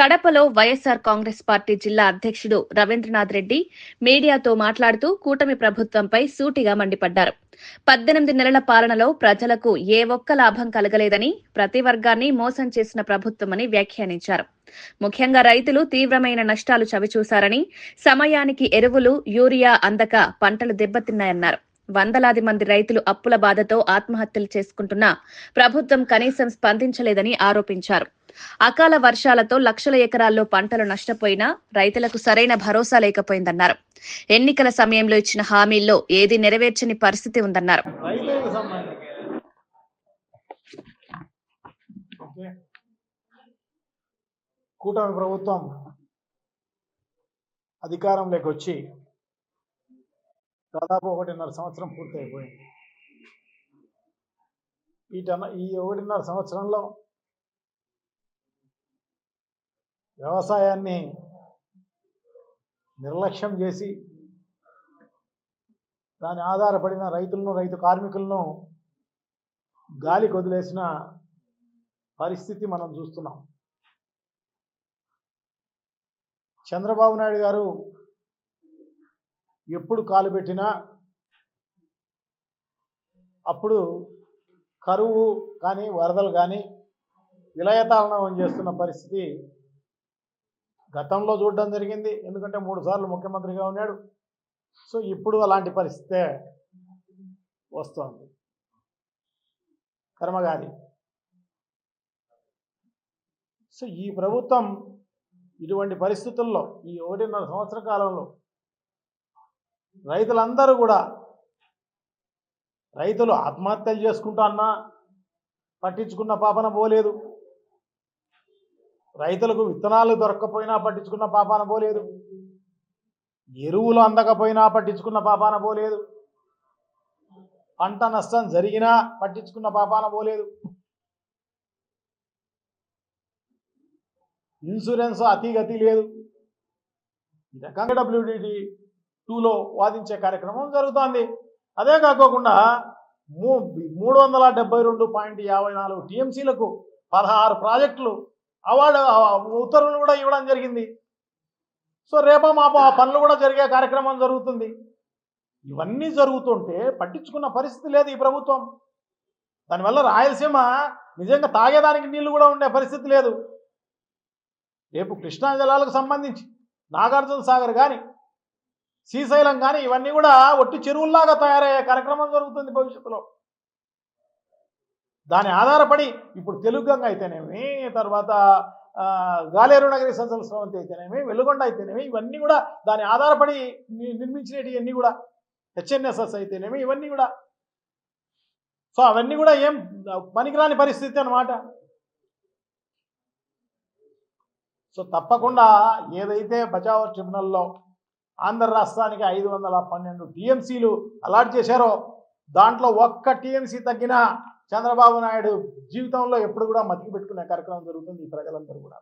కడపలో వైఎస్ఆర్ కాంగ్రెస్ పార్టీ జిల్లా అధ్యక్షుడు రవీంద్రనాథ్ రెడ్డి మీడియాతో మాట్లాడుతూ కూటమి ప్రభుత్వంపై సూటిగా మండిపడ్డారు. పద్దెనిమిది నెలల పాలనలో ప్రజలకు ఏ ఒక్క లాభం కలగలేదని ప్రతి వర్గాన్ని మోసం చేసిన ప్రభుత్వమని వ్యాఖ్యానించారు. ముఖ్యంగా రైతులు తీవ్రమైన నష్టాలు చవిచూశారని సమయానికి ఎరువులు యూరియా అందక పంటలు దెబ్బతిన్నాయన్నారు. వందలాది మంది రైతులు అప్పుల బాధతో ఆత్మహత్యలు చేసుకుంటున్నా ప్రభుత్వం కనీసం స్పందించలేదని ఆరోపించారు. అకాల వర్షాలతో లక్షల ఎకరాల్లో పంటలు నష్టపోయినా రైతులకు సరైన భరోసా లేకపోయిందన్నారు. ఎన్నికల సమయంలో ఇచ్చిన హామీల్లో ఏది నెరవేర్చని పరిస్థితి ఉందన్నారు. కూటమి ప్రభుత్వం అధికారంలోకి వచ్చి దాదాపు ఒకటిన్నర సంవత్సరం పూర్తయిపోయింది. ఈటన్న ఈ ఒకటిన్నర సంవత్సరంలో వ్యవసాయాన్ని నిర్లక్ష్యం చేసి దాని ఆధారపడిన రైతులను రైతు కార్మికులను గాలికి వదిలేసిన పరిస్థితి మనం చూస్తున్నాం. చంద్రబాబు నాయుడు గారు ఎప్పుడు కాలు పెట్టినా అప్పుడు కరువు కానీ వరదలు కానీ విలయతాళనం చేస్తున్న పరిస్థితి గతంలో చూడడం జరిగింది. ఎందుకంటే మూడు సార్లు ముఖ్యమంత్రిగా ఉన్నాడు. సో ఇప్పుడు అలాంటి పరిస్థితే వస్తోంది. కర్మగారి. సో ఈ ప్రభుత్వం ఇటువంటి పరిస్థితుల్లో ఈ ఒకటిన్నర సంవత్సర కాలంలో రైతులందరూ కూడా రైతులు ఆత్మహత్యలు చేసుకుంటా అన్నా పట్టించుకున్న పాపన పోలేదు. రైతులకు విత్తనాలు దొరక్కపోయినా పట్టించుకున్న పాపాన పోలేదు. ఎరువులు అందకపోయినా పట్టించుకున్న పాపాన పోలేదు. పంట నష్టం జరిగినా పట్టించుకున్న పాపాన పోలేదు. ఇన్సూరెన్స్ అతిగతి లేదు. ఈ రకంగా డబ్ల్యూడిటి టూలో వాదించే కార్యక్రమం జరుగుతోంది. అదే కాకోకుండా మూ మూడు వందల డెబ్బై రెండు పాయింట్ యాభై నాలుగు టీఎంసీలకు పదహారు ప్రాజెక్టులు అవార్డు ఉత్తర్వులు కూడా ఇవ్వడం జరిగింది. సో రేపో మాపో ఆ పనులు కూడా జరిగే కార్యక్రమం జరుగుతుంది. ఇవన్నీ జరుగుతుంటే పట్టించుకున్న పరిస్థితి లేదు ఈ ప్రభుత్వం. దానివల్ల రాయలసీమ నిజంగా తాగేదానికి నీళ్ళు కూడా ఉండే పరిస్థితి లేదు. రేపు కృష్ణా జలాలకు సంబంధించి నాగార్జున సాగర్ కానీ శ్రీశైలం కానీ ఇవన్నీ కూడా ఒట్టి చెరువుల్లాగా తయారయ్యే కార్యక్రమం జరుగుతుంది భవిష్యత్తులో. దాని ఆధారపడి ఇప్పుడు తెలుగు గంగ అయితేనేమి తర్వాత గాలేరు నగరి సంచల స్రవంతి అయితేనేమి వెలుగొండ అయితేనేమి ఇవన్నీ కూడా దాని ఆధారపడి నిర్మించినవి అన్నీ కూడా హెచ్ఎన్ఎస్ఎస్ అయితేనేమి ఇవన్నీ కూడా. సో అవన్నీ కూడా ఏం పనికిరాని పరిస్థితి అన్నమాట. సో తప్పకుండా ఏదైతే బచావో ట్రిబ్యునల్లో ఆంధ్ర రాష్ట్రానికి ఐదు వందల పన్నెండు టీఎంసీలు అలాట్ చేశారో దాంట్లో ఒక్క టీఎంసీ తగ్గినా చంద్రబాబు నాయుడు జీవితంలో ఎప్పుడు కూడా మతికి పెట్టుకునే కార్యక్రమం జరుగుతుంది ఈ ప్రజలందరూ కూడా.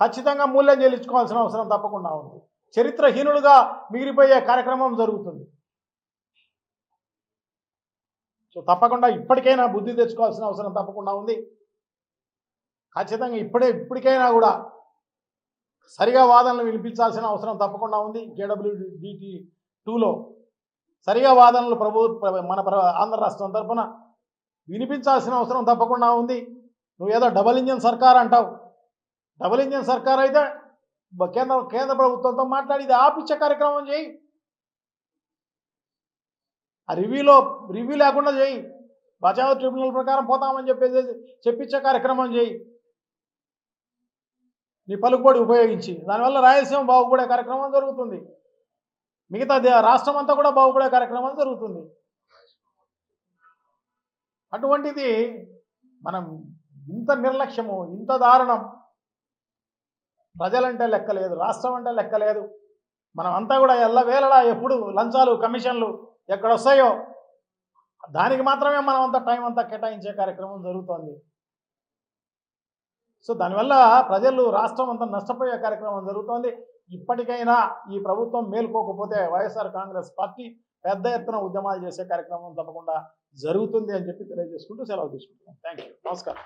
ఖచ్చితంగా మూల్యం చెల్లించుకోవాల్సిన అవసరం తప్పకుండా ఉంది. చరిత్రహీనులుగా మిగిలిపోయే కార్యక్రమం జరుగుతుంది. సో తప్పకుండా ఇప్పటికైనా బుద్ధి తెచ్చుకోవాల్సిన అవసరం తప్పకుండా ఉంది. ఖచ్చితంగా ఇప్పుడే ఇప్పటికైనా కూడా సరిగా వాదనలు వినిపించాల్సిన అవసరం తప్పకుండా ఉంది. జేడబ్ల్యూడిటి టూలో సరిగా వాదనలు ప్రభు మన ఆంధ్ర రాష్ట్రం తరఫున వినిపించాల్సిన అవసరం తప్పకుండా ఉంది. నువ్వు ఏదో డబల్ ఇంజన్ సర్కార్ అంటావు. డబల్ ఇంజన్ సర్కార్ అయితే కేంద్ర కేంద్ర ప్రభుత్వంతో మాట్లాడి ఇది ఆపిచ్చే కార్యక్రమం చేయి. ఆ రివ్యూలో రివ్యూ లేకుండా చేయి. బచావ్ ట్రిబ్యునల్ ప్రకారం పోతామని చెప్పేసి చెప్పించే కార్యక్రమం చేయి. నీ పలుకుబడి ఉపయోగించి. దానివల్ల రాయలసీమ బాగుపడే కార్యక్రమం జరుగుతుంది. మిగతా రాష్ట్రం అంతా కూడా బాగుపడే కార్యక్రమం జరుగుతుంది. అటువంటిది మనం ఇంత నిర్లక్ష్యము ఇంత దారుణం ప్రజలంటే లెక్కలేదు రాష్ట్రం అంటే లెక్కలేదు మనం అంతా కూడా ఎల్లవేళలా ఎప్పుడు లంచాలు కమిషన్లు ఎక్కడ వస్తాయో దానికి మాత్రమే మనం అంత టైం అంతా కేటాయించే కార్యక్రమం జరుగుతోంది. సో దానివల్ల ప్రజలు రాష్ట్రం అంతా నష్టపోయే కార్యక్రమం జరుగుతోంది. ఇప్పటికైనా ఈ ప్రభుత్వం మేల్కోకపోతే వైఎస్ఆర్ కాంగ్రెస్ పార్టీ పెద్ద ఎత్తున ఉద్యమాలు చేసే కార్యక్రమం తప్పకుండా జరుగుతుంది అని చెప్పి తెలియజేసుకుంటూ సెలవు తీసుకుంటున్నాం. థ్యాంక్ యూ నమస్కారం.